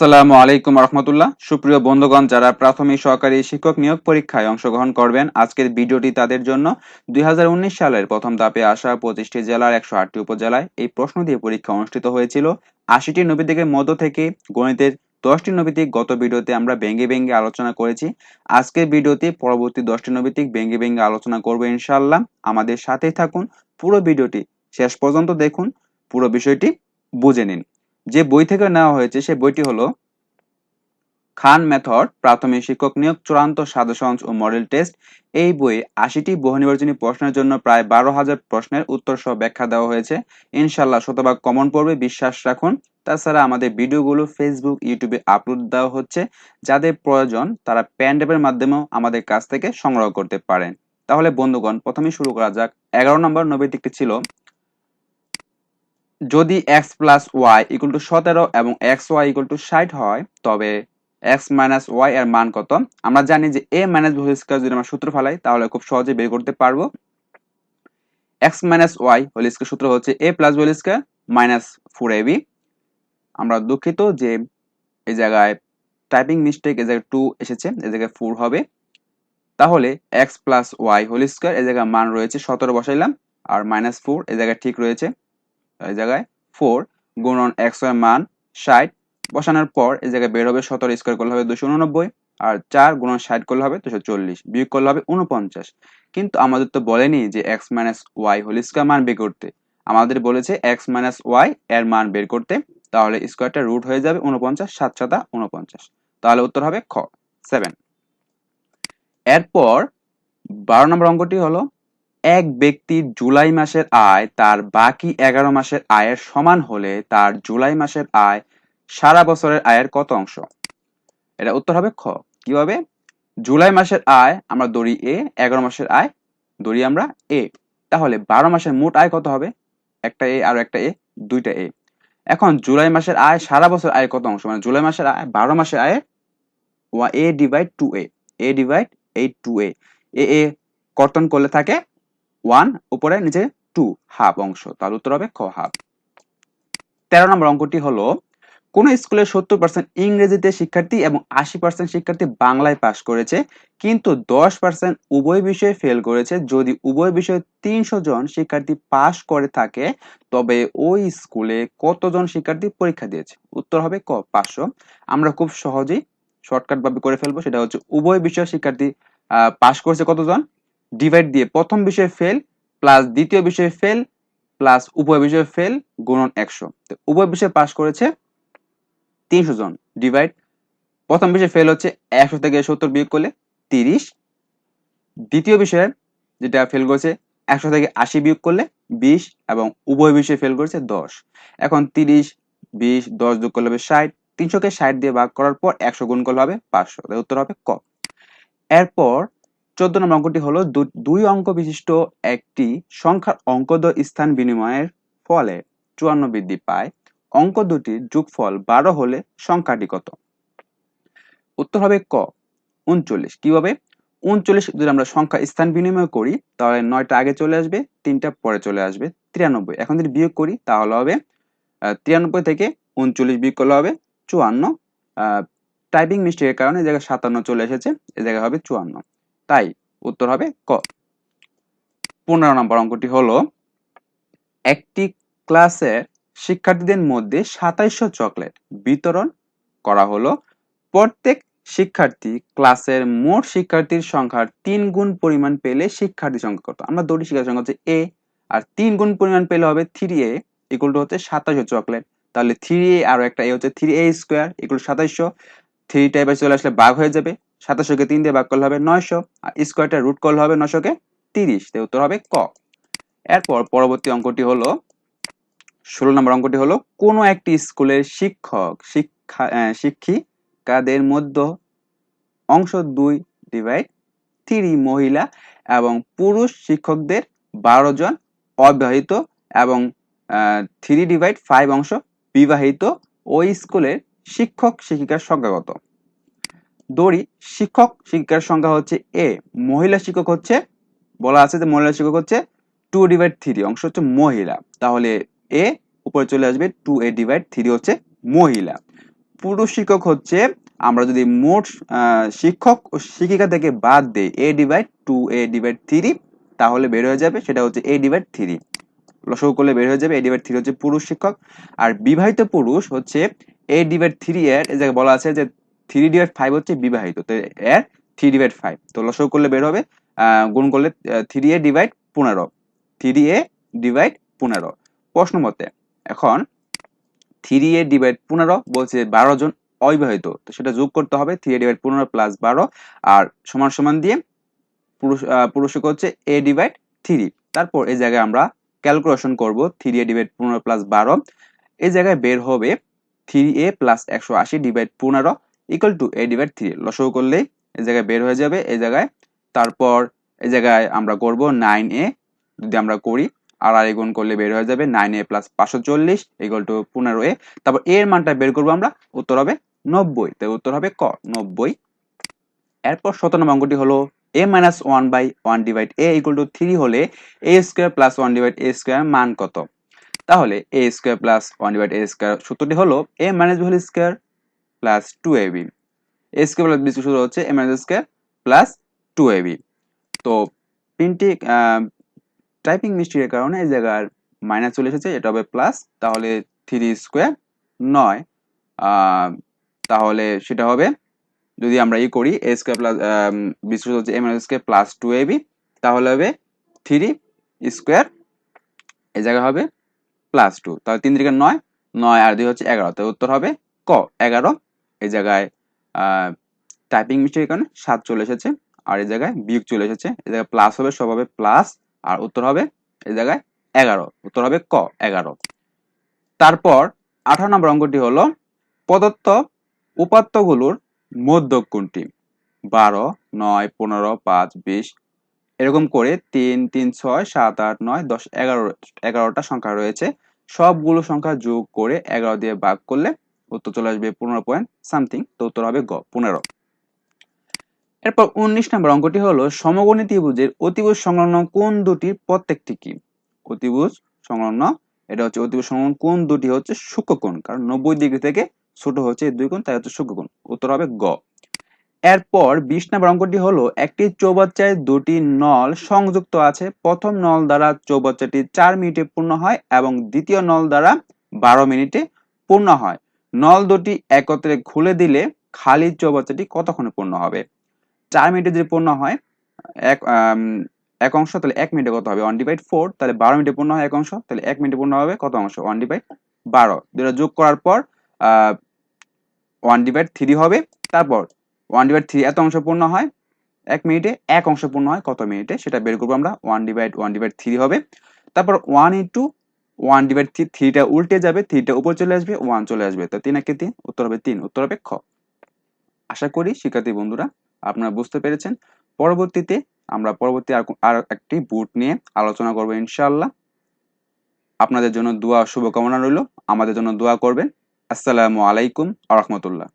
আসসালামু আলাইকুম রহমতুল্লাহ। সুপ্রিয় বন্ধুগণ, যারা প্রাথমিক সহকারী শিক্ষক নিয়োগ পরীক্ষায় অংশগ্রহণ করবেন, আজকের ভিডিওটি তাদের জন্য দুই হাজার উনিশ সালের প্রথম ধাপে আসা পঁচিশটি জেলার একশো আটটি উপজেলায় এই প্রশ্ন দিয়ে পরীক্ষা অনুষ্ঠিত হয়েছিল। আশিটি নবীদিকের মধ্য থেকে গণিতের দশটি নবীতিক গত ভিডিওতে আমরা ভেঙ্গে ভেঙ্গে আলোচনা করেছি। আজকের ভিডিওতে পরবর্তী দশটি নবীতিক ভেঙ্গে ভেঙ্গে আলোচনা করব ইনশাল্লাহ আমাদের সাথেই থাকুন, পুরো ভিডিওটি শেষ পর্যন্ত দেখুন, পুরো বিষয়টি বুঝে নিন। যে বই থেকে নেওয়া হয়েছে সেই বইটি হলো খান মেথড, প্রাথমিক শিক্ষক নিয়োগ, চূড়ান্ত সাজেশনস ও মডেল টেস্ট। এই বইয়ে আশিটি বহু নির্বাচনী প্রশ্নের জন্য প্রায় বারো হাজার প্রশ্নের উত্তর সহ ব্যাখ্যা দেওয়া হয়েছে। ইনশাল্লাহ শতভাগ কমন পড়বে, বিশ্বাস রাখুন। তাছাড়া আমাদের ভিডিওগুলো ফেসবুক ইউটিউবে আপলোড দেওয়া হচ্ছে। যাদের প্রয়োজন তারা প্যান্ডেপের মাধ্যমেও আমাদের কাছ থেকে সংগ্রহ করতে পারেন। তাহলে বন্ধুগণ প্রথমে শুরু করা যাক। এগারো নম্বর নৈবেদিকটি ছিল যদি X plus Y equal to সতেরো এবং এক্স ওয়াই ইকুয়াল টু ষাট হয়, তবে এক্স মাইনাস ওয়াই এর মান কত? আমরা জানি যে এ মাইনাস হোল স্কয়ার যদি আমরা সূত্র ফেলাই, তাহলে খুব সহজে বের করতে পারব। X minus Y whole square সূত্র হচ্ছে A plus whole square minus four AB আমরা দুঃখিত যে এই জায়গায় টাইপিং মিস্টেক এই জায়গায় টু এসেছে এই জায়গায় ফোর হবে। তাহলে X plus Y whole square এই জায়গায় মান রয়েছে, সতেরো বসাইলাম, আর মাইনাস ফোর এই জায়গায় ঠিক রয়েছে। এই জায়গায় ফোর গুণন এক্সের মান ষাট, বসানোর পর এই জায়গায় বের হবে সতেরো স্কোয়ার করলে হবে দুশো উননব্বই আর চার গুণন ষাট করলে হবে দুশো চল্লিশ, বিয়োগ করলে হবে উনপঞ্চাশ কিন্তু আমাদের তো বলেনি যে X minus Y whole square মান বের করতে। আমাদের বলেছে এক্স মাইনাস ওয়াই এর মান বের করতে, তাহলে স্কোয়ারটা রুট হয়ে যাবে উনপঞ্চাশ সাত সাতা উনপঞ্চাশ তাহলে উত্তর হবে খ সেভেন এরপর বারো নম্বর অঙ্কটি হলো এক ব্যক্তির জুলাই মাসের আয় তার বাকি এগারো মাসের আয়ের সমান হলে তার জুলাই মাসের আয় সারা বছরের আয়ের কত অংশ? এটা উত্তর হবে খ। কীভাবে? জুলাই মাসের আয় আমরা দড়ি এ, এগারো মাসের আয় দড়ি আমরা এ। তাহলে বারো মাসের মোট আয় কত হবে? একটা এ আর একটা এ, দুইটা এ। এখন জুলাই মাসের আয় সারা বছর আয় কত অংশ? মানে জুলাই মাসের আয় বারো মাসের আয় A divide two A A divide এই টু এ এ এ কর্তন করলে থাকে ওয়ান, উপরে নিচে টু, হাফ অংশ। তার উত্তর হবে খ, হাফ। তেরো নম্বর অঙ্কটি হলো, কোন স্কুলে সত্তর পার্সেন্ট ইংরেজিতে শিক্ষার্থী এবং আশি পার্সেন্ট শিক্ষার্থী বাংলায় পাশ করেছে, কিন্তু দশ পার্সেন্ট উভয় বিষয়ে ফেল করেছে। যদি উভয় বিষয়ে তিনশো জন শিক্ষার্থী পাশ করে থাকে, তবে ওই স্কুলে কতজন শিক্ষার্থী পরীক্ষা দিয়েছে? উত্তর হবে ক, পাঁচশো। আমরা খুব সহজেই শর্টকাট ভাবে করে ফেলব। সেটা হচ্ছে, উভয় বিষয়ে শিক্ষার্থী পাশ করেছে কতজন? ডিভাইড দিয়ে প্রথম বিষয়ে ফেল প্লাস দ্বিতীয় বিষয়ে ফেল প্লাস উভয় বিষয়ে ফেল গুণন একশো। উভয় বিষয়ে পাশ করেছে তিনশো জন। ডিভাইড প্রথম বিষয়ে ফেল হচ্ছে একশো থেকে সত্তর বিয়োগ করলে তিরিশ। দ্বিতীয় বিষয়ে যেটা ফেল করেছে একশো থেকে আশি বিয়োগ করলে বিশ এবং উভয় বিষয়ে ফেল করেছে দশ। এখন তিরিশ, বিশ, দশ যোগ করলে হবে ষাট। তিনশোকে ষাট দিয়ে ভাগ করার পর একশো গুণ করলে হবে পাঁচশো। উত্তর হবে ক। এরপর চোদ্দ নম্বর অঙ্কটি হলো দুই অঙ্ক বিশিষ্ট একটি সংখ্যার অঙ্কদ স্থান বিনিময়ের ফলে চুয়ান্ন বৃদ্ধি পায়। অঙ্ক দুটির যোগফল বারো হলে সংখ্যাটি কত? উত্তর হবে ক, উনচল্লিশ। কীভাবে? উনচল্লিশ যদি আমরা সংখ্যা স্থান বিনিময় করি, তাহলে নয়টা আগে চলে আসবে, তিনটা পরে চলে আসবে, তিরানব্বই। এখন যদি বিয়োগ করি, তাহলে হবে তিরানব্বই থেকে উনচল্লিশ বিয়োগ করলে হবে চুয়ান্ন। টাইপিং মিস্টেকের কারণে এই জায়গায় সাতান্ন চলে এসেছে, এই জায়গায় হবে চুয়ান্ন। তাই উত্তর হবে ক। পনেরো নম্বর অঙ্কটি হলো, একটি ক্লাসের শিক্ষার্থীদের মধ্যে সাতাইশশো চকলেট বিতরণ করা হলো। প্রত্যেক শিক্ষার্থী ক্লাসের মোট শিক্ষার্থীর সংখ্যার তিন গুণ পরিমাণ পেলে শিক্ষার্থী সংখ্যা কত? আমরা দড়ি শিক্ষার্থী সংখ্যা হচ্ছে এ আর তিন গুণ পরিমাণ পেলে হবে থ্রি এ ইকুয়াল টু হচ্ছে সাতাইশশো চকলেট। তাহলে থ্রি এ আর একটা এ হচ্ছে থ্রি এ স্কোয়ার ইকুয়াল সাতাইশশো। থ্রি টাইপে চলে আসলে বাঘ হয়ে যাবে। সাতাশোকে তিন দিয়ে ভাগ করলে হবে নয়শো, আর স্কোয়ারটা রুট করলে হবে নয়শোকে তিরিশ তাই উত্তর হবে ক। এরপর পরবর্তী অঙ্কটি হলো, ষোলো নম্বর অঙ্কটি হলো, কোনো একটি স্কুলের শিক্ষক, শিক্ষা শিক্ষিকাদের মধ্যে অংশ দুই ডিভাইড থ্রি মহিলা এবং পুরুষ শিক্ষকদের বারো জন অবিবাহিত এবং থ্রি ডিভাইড ফাইভ অংশ বিবাহিত ওই স্কুলের শিক্ষক শিক্ষিকার সংখ্যা কত দড়ি শিক্ষক শিক্ষার সংখ্যা হচ্ছে এ মহিলা শিক্ষক হচ্ছে, বলা আছে যে মহিলা শিক্ষক হচ্ছে টু ডিভাইড থ্রি অংশ হচ্ছে মহিলা। তাহলে এ উপরে চলে আসবে টু এ ডিভাইড থ্রি হচ্ছে মহিলা। পুরুষ শিক্ষক হচ্ছে, আমরা যদি মোট শিক্ষক ও শিক্ষিকা থেকে বাদ দেই A divide two A divide three তাহলে বের হয়ে যাবে সেটা হচ্ছে এ ডিভাইড থ্রি লসগু করলে বের হয়ে যাবে এ ডিভাইড থ্রি হচ্ছে পুরুষ শিক্ষক। আর বিবাহিত পুরুষ হচ্ছে এ ডিভাইড থ্রি এর, এই জায়গায় বলা আছে যে থ্রি ডিভাইড ফাইভ হচ্ছে বিবাহিত। তো এর থ্রি ডিভাইড ফাইভ তো লসগু করলে বের হবে গুণ করলে থ্রি এ ডিভাইড পনেরো। থ্রি এ ডিভাইড পনেরো। প্রশ্ন মতে, এখন থ্রি এ ডিভাইড পনেরো বলছে বারো জন অবিবাহিত। তো সেটা যোগ করতে হবে থ্রি এ ডিভাইড পনেরো প্লাস বারো। আর সমান সমান দিয়ে পুরুষ পুরুষক হচ্ছে এ ডিভাইড থ্রি তারপর এই জায়গায় আমরা ক্যালকুলেশন করব থ্রি এ ডিভাইড পনেরো প্লাস বারো। এই জায়গায় বের হবে থ্রি এ প্লাস একশো আশি ডিভাইড পনেরো। Equal to A divide three লসও করলেই এই জায়গায় বের হয়ে যাবে, এই জায়গায়। তারপর এই জায়গায় আমরা করব নাইন এ যদি আমরা করি, আর আর গুণ করলে বের হয়ে যাবে নাইন এ প্লাস পাঁচশো চল্লিশ ইকুয়াল টু পনেরো এ তারপর এর মানটা বের করব আমরা, উত্তর হবে নব্বই। তাই উত্তর হবে ক? নব্বই। এরপর শত নম্বর অঙ্কটি হলো A minus one by one divide A equal to three হলে A square plus one divide A square মান কত? তাহলে A square plus one divide A square সূত্রটি হলো A minus whole square plus two A B A plus B সূত্র হচ্ছে A minus square plus two A B তো তিনটি typing মিস্টেকের কারণে এই জায়গার মাইনাস চলে এসেছে, এটা হবে প্লাস তাহলে থ্রি স্কোয়ার নয়। তাহলে সেটা হবে, যদি আমরা ই করি এ স্কোয়ার প্লাস বিশেষ হচ্ছে M square plus two A B তাহলে হবে থ্রি স্কোয়ার এই জায়গায় হবে প্লাস টু তাহলে তিন দিকে নয় নয় আর দুই হচ্ছে এগারো তো উত্তর হবে ক, এগারো। এই জায়গায় টাইপিং মিস্টেকের কারণে সাত চলে এসেছে, আর এই জায়গায় বিয়োগ চলে এসেছে। এই জায়গায় প্লাস হবে, সব হবে প্লাস আর উত্তর হবে এই জায়গায় এগারো। উত্তর হবে ক, এগারো। তারপর আঠারো নম্বর অঙ্কটি হলো, প্রদত্ত উপাত্তগুলোর মধ্যক কোনটি? বারো, নয়, পনেরো, পাঁচ, বিশ। এরকম করে তিন তিন, ছয়, সাত, আট, নয়, দশ, এগারো, এগারোটা সংখ্যা রয়েছে। সবগুলো সংখ্যা যোগ করে এগারো দিয়ে ভাগ করলে উত্তর চলে আসবে পনেরো পয়েন্ট সামথিং তো উত্তর হবে গ, পনেরো। এরপর উনিশ নম্বর অঙ্কটি হলো সমগণী ত্রিভুজের অতিভুজ সংলগ্ন কোন দুটির প্রত্যেকটি কি? অতিভুজ সংলগ্ন, এটা হচ্ছে অতিভুজ সংলগ্ন কোন দুটি হচ্ছে সূক্ষ্মকোণ কারণ নব্বই ডিগ্রি থেকে ছোট হচ্ছে দুই কোণ, তাই হচ্ছে সূক্ষ্মকোণ উত্তর হবে গ। এরপর বিশ নম্বর অঙ্কটি হলো একটি চৌবাচ্চায় দুটি নল সংযুক্ত আছে, প্রথম নল দ্বারা চৌবাচ্চাটি চার মিনিটে পূর্ণ হয় এবং দ্বিতীয় নল দ্বারা বারো মিনিটে পূর্ণ হয়। নল দুটি একত্রে খুলে দিলে খালি চৌবাচ্চাটি কতক্ষণে পূর্ণ হবে? চার মিনিটে যদি পূর্ণ হয়, এক এক অংশ, তাহলে এক মিনিটে কত হবে? ওয়ান ডিভাইড ফোর তাহলে বারো মিনিটে পূর্ণ হয় এক অংশ, তাহলে এক মিনিটে পূর্ণ হবে কত অংশ? ওয়ান ডিভাইড বারো। দুটো যোগ করার পর ওয়ান ডিভাইড থ্রি হবে। তারপর ওয়ান ডিভাইড থ্রি এত অংশ পূর্ণ হয়, এক মিনিটে এক অংশ পূর্ণ হয়, কত মিনিটে? সেটা বের করব আমরা one divide one divide three হবে। তারপর one into one divide three থ্রিটা উল্টে যাবে থ্রিটা উপর চলে আসবে ওয়ান চলে আসবে। তো তিন একে তিন, উত্তর হবে তিন, উত্তর হবে খ। আশা করি শিক্ষার্থী বন্ধুরা আপনারা বুঝতে পেরেছেন। পরবর্তীতে আমরা পরবর্তী আর একটি বুট নিয়ে আলোচনা করব ইনশাআল্লাহ। আপনাদের জন্য দোয়া শুভকামনা রইল। আমাদের জন্য দোয়া করবেন। আসসালামু আলাইকুম আ রহমতুল্লাহ।